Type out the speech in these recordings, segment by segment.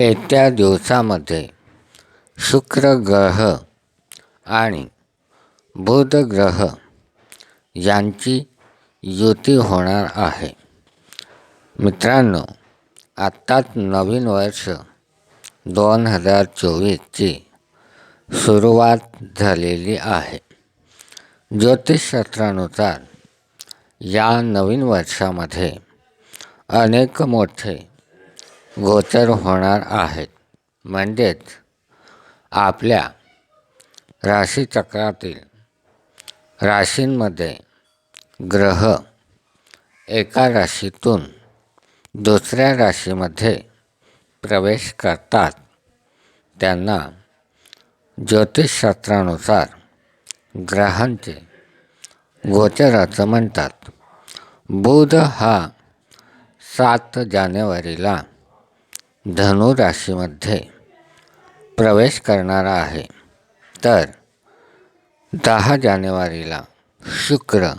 येत्या दिवसामध्ये शुक्र ग्रह आणि बुध ग्रह यांची युती होणार आहे. मित्रांनो आत्ताच नवीन वर्ष दोन हजार चोवीसची सुरुवात झालेली आहे. ज्योतिषशास्त्रानुसार या नवीन वर्षामध्ये अनेक मोठे गोचर होणार आहेत. म्हणजेच आपल्या राशीचक्रातील राशींमध्ये ग्रह एका राशीतून दुसऱ्या राशीमध्ये प्रवेश करतात. त्यांना ज्योतिषशास्त्रानुसार ग्रहांचे गोचर असं म्हणतात. बुध हा सात जानेवारीला धनु राशीमध्ये प्रवेश करणारा आहे. तर दहा जानेवारीला शुक्र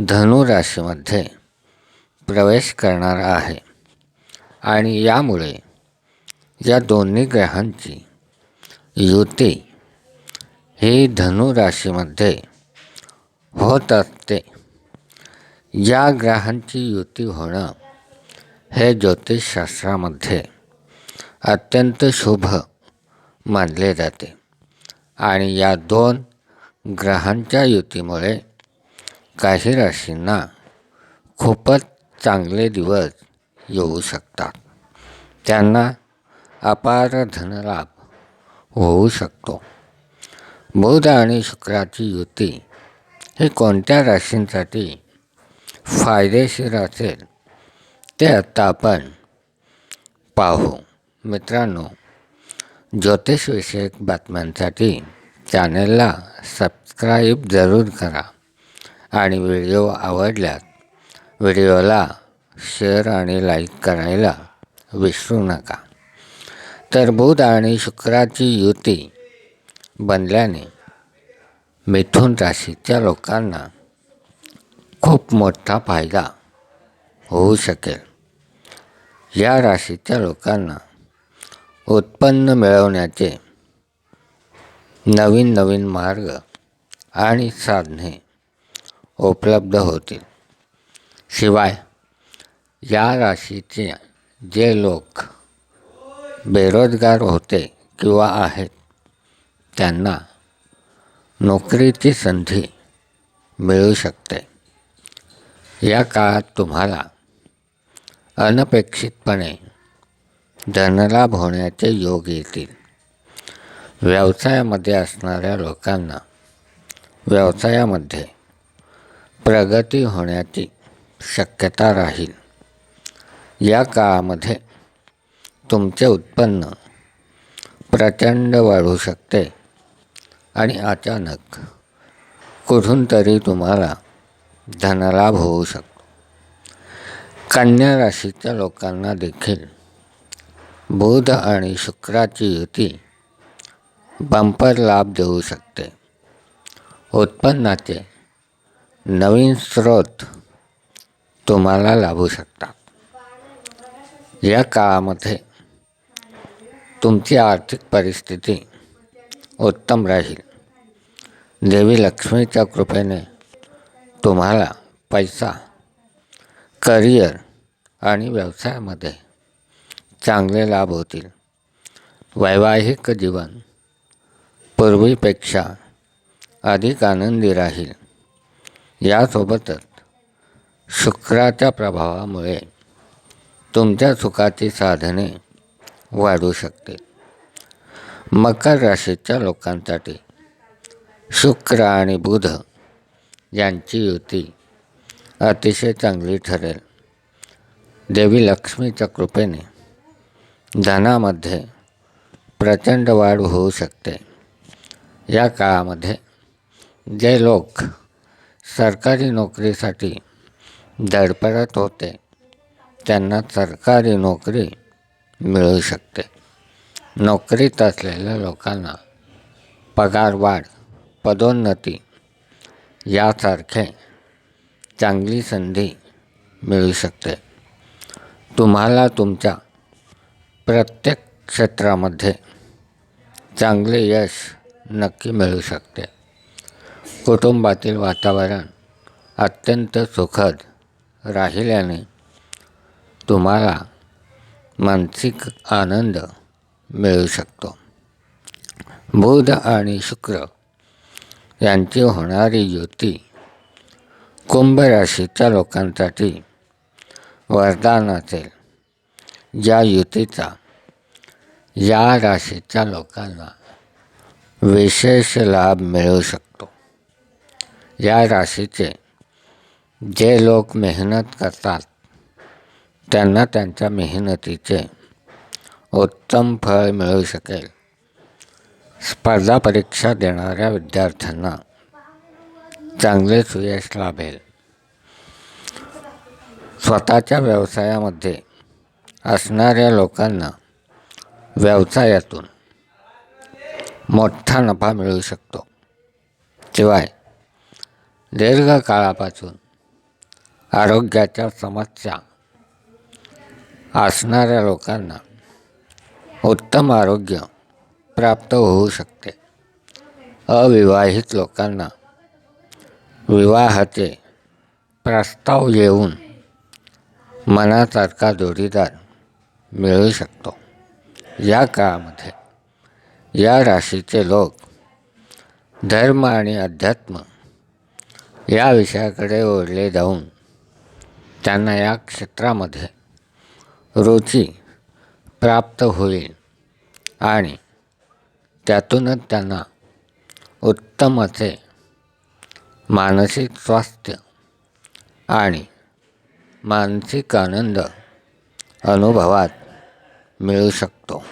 धनु राशीमध्ये प्रवेश करणार आहे. आणि यामुळे या दोन्ही ग्रहांची युती ही धनु राशीमध्ये होत असते. या ग्रहांची युती होणं हे ज्योतिषशास्त्रामध्ये अत्यंत शुभ मानले जाते. आणि या दोन ग्रहांच्या युतीमुळे काही राशींना खूपच चांगले दिवस येऊ शकतात. त्यांना अपार धनलाभ होऊ शकतो. बुध आणि शुक्राची युती ही कोणत्या राशींसाठी फायदेशीर असेल ते आत्ता आपण पाहू. मित्रांनो ज्योतिषविषयक बातम्यांसाठी चॅनलला सबस्क्राईब जरूर करा आणि व्हिडिओ आवडल्यास व्हिडिओला शेअर आणि लाईक करायला विसरू नका. तर बुध आणि शुक्राची युती बनल्याने मिथुन राशीच्या लोकांना खूप मोठा फायदा होऊ शकेल. या राशीच्या लोकांना उत्पन्न मिळवण्याचे नवीन नवीन मार्ग आणि साधने उपलब्ध होतील. शिवाय या राशीचे जे लोक बेरोजगार होते किंवा आहेत त्यांना नोकरीची संधी मिळू शकते. या काळात तुम्हाला अनपेक्षितपणे धनलाभ होण्याचे योग येतील. व्यवसायामध्ये असणाऱ्या लोकांना व्यवसायामध्ये प्रगती होण्याची शक्यता राहील. या काळामध्ये तुमचे उत्पन्न प्रचंड वाढू शकते आणि अचानक कुठून तरी तुम्हाला धनलाभ होऊ शकतो. कन्या राशीच्या लोकांना देखील बुध आणि शुक्राची युती बंपर लाभ देऊ शकते. उत्पन्नाचे नवीन स्रोत तुम्हाला लाभू शकतात. या काळामध्ये तुमची आर्थिक परिस्थिती उत्तम राहील. देवी लक्ष्मीच्या कृपेने तुम्हाला पैसा करिअर आणि व्यवसायामध्ये चांगले लाभ होतील. वैवाहिक जीवन पूर्वीपेक्षा अधिक आनंदी राहील. यासोबतच शुक्राच्या प्रभावामुळे तुमच्या सुखाची साधने वाढू शकते. मकर राशीच्या लोकांसाठी शुक्र आणि बुध यांची युती अतिशय चांगली ठरेल. देवी लक्ष्मीच्या कृपेने धनामध्ये प्रचंड वाढ होऊ शकते. या काळामध्ये जे लोक सरकारी नोकरीसाठी धडपडत होते त्यांना सरकारी नोकरी मिळू शकते. नोकरीत असलेल्या लोकांना पगारवाढ पदोन्नती यासारखे चांगली संधी मिळू शकते. तुम्हाला तुमच्या प्रत्येक क्षेत्रामध्ये चांगले यश नक्की मिळू शकते. कुटुंबातील वातावरण अत्यंत सुखद राहिल्याने तुम्हाला मानसिक आनंद मिळू शकतो. बुध आणि शुक्र यांची होणारी युती कुंभ राशीच्या लोकांसाठी वरदान असेल या युतीचा या राशीच्या लोकांना विशेष लाभ मिळू शकतो या राशीचे जे लोक मेहनत करतात, त्यांना त्यांच्या मेहनतीचे उत्तम फळ मिळू शकेल. स्पर्धा परीक्षा देणाऱ्या विद्यार्थ्यांना चांगले सुयश लाभेल. स्वतःच्या व्यवसायामध्ये असणाऱ्या लोकांना व्यवसायातून मोठा नफा मिळू शकतो. शिवाय दीर्घकाळापासून आरोग्याच्या समस्या असणाऱ्या लोकांना उत्तम आरोग्य प्राप्त होऊ शकते. अविवाहित लोकांना विवाहाचे प्रस्ताव येऊन मनासारखा जोडीदार मिळू शकतो. या काळामध्ये या राशीचे लोक धर्म आणि अध्यात्म या विषयाकडे ओढले जाऊन त्यांना या क्षेत्रामध्ये रुची प्राप्त होईल आणि त्यातूनच त्यांना उत्तम असे मानसिक स्वास्थ्य आणि मानसिक आनंद अनुभवात मिळू शकतो.